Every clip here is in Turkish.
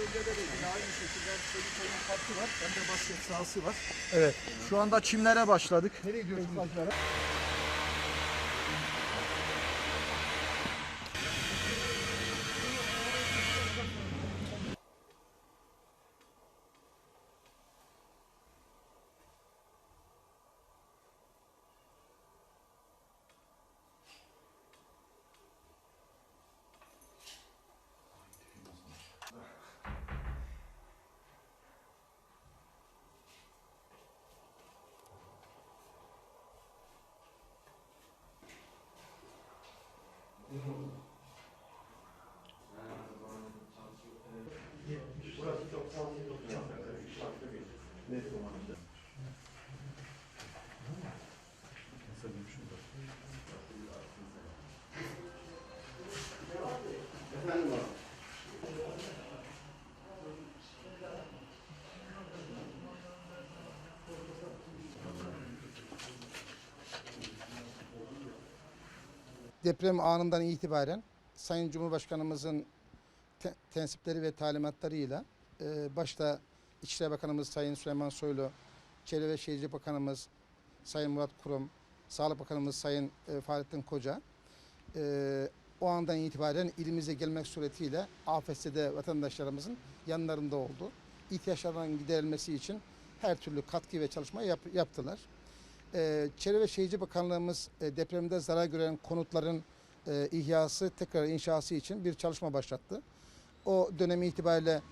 bölgede de yine aynı şekilde hem Çeliköy'ün parkı var hem de basket sahası var. Evet. Şu anda çimlere başladık. Nereye gidiyorsunuz Deprem anından itibaren Sayın Cumhurbaşkanımızın te- tensipleri ve talimatlarıyla e, başta İçişleri Bakanımız Sayın Süleyman Soylu, Çevre ve Şehircilik Bakanımız Sayın Murat Kurum, Sağlık Bakanımız Sayın e, Fahrettin Koca e, o andan itibaren ilimize gelmek suretiyle AFS'de vatandaşlarımızın yanlarında oldu. İhtiyaçlarının giderilmesi için her türlü katkı ve çalışma yap- yaptılar. Ee, Çevre ve Şehircilik Bakanlığımız e, depremde zarar gören konutların e, ihyası, tekrar inşası için bir çalışma başlattı. O dönemi itibariyle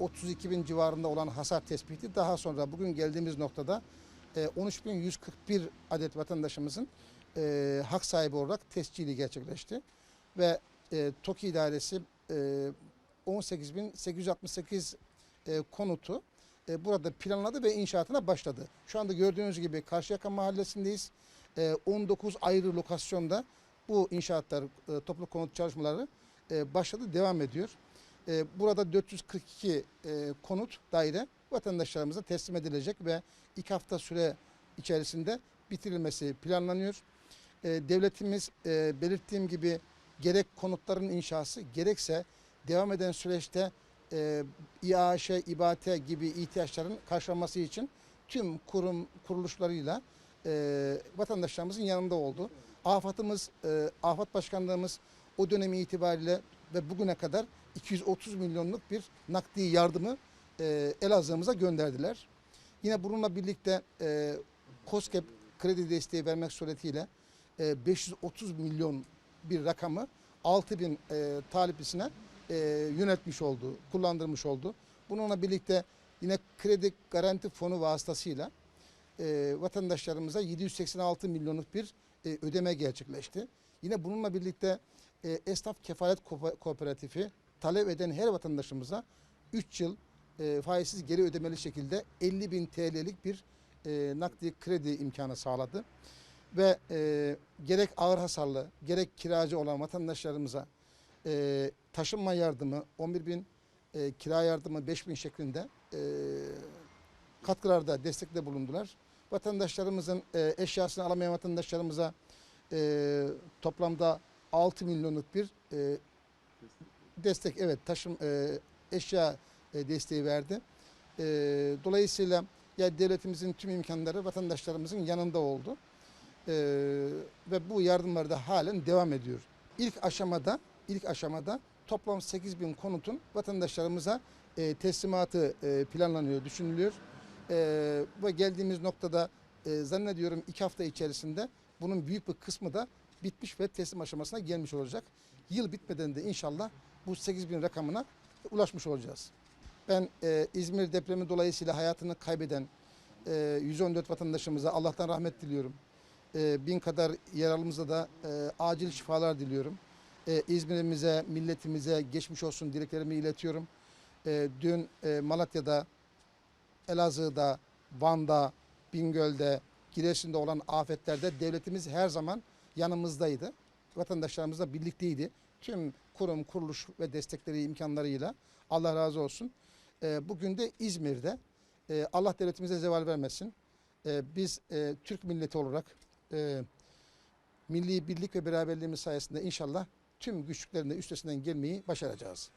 32 bin civarında olan hasar tespiti daha sonra bugün geldiğimiz noktada e, 13.141 adet vatandaşımızın e, hak sahibi olarak tescili gerçekleşti. Ve e, TOKİ idaresi e, 18.868 e, konutu e, burada planladı ve inşaatına başladı. Şu anda gördüğünüz gibi Karşıyaka Mahallesi'ndeyiz. E, 19 ayrı lokasyonda bu inşaatlar, e, toplu konut çalışmaları e, başladı, devam ediyor. E, burada 442 e, konut daire vatandaşlarımıza teslim edilecek ve iki hafta süre içerisinde bitirilmesi planlanıyor. E, devletimiz e, belirttiğim gibi gerek konutların inşası gerekse devam eden süreçte e, İAŞ, İBAT gibi ihtiyaçların karşılanması için tüm kurum kuruluşlarıyla e, vatandaşlarımızın yanında oldu. AFAD'ımız, e, AFAD Başkanlığımız o dönemi itibariyle ve bugüne kadar 230 milyonluk bir nakdi yardımı e, Elazığ'ımıza gönderdiler. Yine bununla birlikte e, COSGAP kredi desteği vermek suretiyle e, 530 milyon bir rakamı 6000 e, taliplisine e, yönetmiş oldu, kullandırmış oldu. Bununla birlikte yine kredi garanti fonu vasıtasıyla e, vatandaşlarımıza 786 milyonluk bir e, ödeme gerçekleşti. Yine bununla birlikte e, Esnaf Kefalet Ko- Kooperatifi talep eden her vatandaşımıza 3 yıl e, faizsiz geri ödemeli şekilde 50 bin TL'lik bir e, nakdi kredi imkanı sağladı. Ve e, gerek ağır hasarlı gerek kiracı olan vatandaşlarımıza e, taşınma yardımı 11 bin, e, kira yardımı 5 bin şeklinde e, katkılarda destekte bulundular. Vatandaşlarımızın e, eşyasını alamayan vatandaşlarımıza e, toplamda 6 milyonluk bir e, destek evet taşım e, eşya e, desteği verdi. E, dolayısıyla ya devletimizin tüm imkanları vatandaşlarımızın yanında oldu. E, ve bu yardımlar da halen devam ediyor. İlk aşamada ilk aşamada toplam 8 bin konutun vatandaşlarımıza e, teslimatı e, planlanıyor, düşünülüyor. E, ve geldiğimiz noktada e, zannediyorum iki hafta içerisinde bunun büyük bir kısmı da bitmiş ve teslim aşamasına gelmiş olacak. Yıl bitmeden de inşallah bu 8 bin rakamına ulaşmış olacağız. Ben e, İzmir depremi dolayısıyla hayatını kaybeden e, 114 vatandaşımıza Allah'tan rahmet diliyorum. E, bin kadar yaralımıza da e, acil şifalar diliyorum. E, İzmir'imize, milletimize geçmiş olsun dileklerimi iletiyorum. E, dün e, Malatya'da, Elazığ'da, Van'da, Bingöl'de, Giresun'da olan afetlerde devletimiz her zaman yanımızdaydı. Vatandaşlarımızla birlikteydi. Tüm kurum, kuruluş ve destekleri, imkanlarıyla Allah razı olsun. E, bugün de İzmir'de e, Allah devletimize zeval vermesin. E, biz e, Türk milleti olarak e, milli birlik ve beraberliğimiz sayesinde inşallah tüm güçlüklerin de üstesinden gelmeyi başaracağız.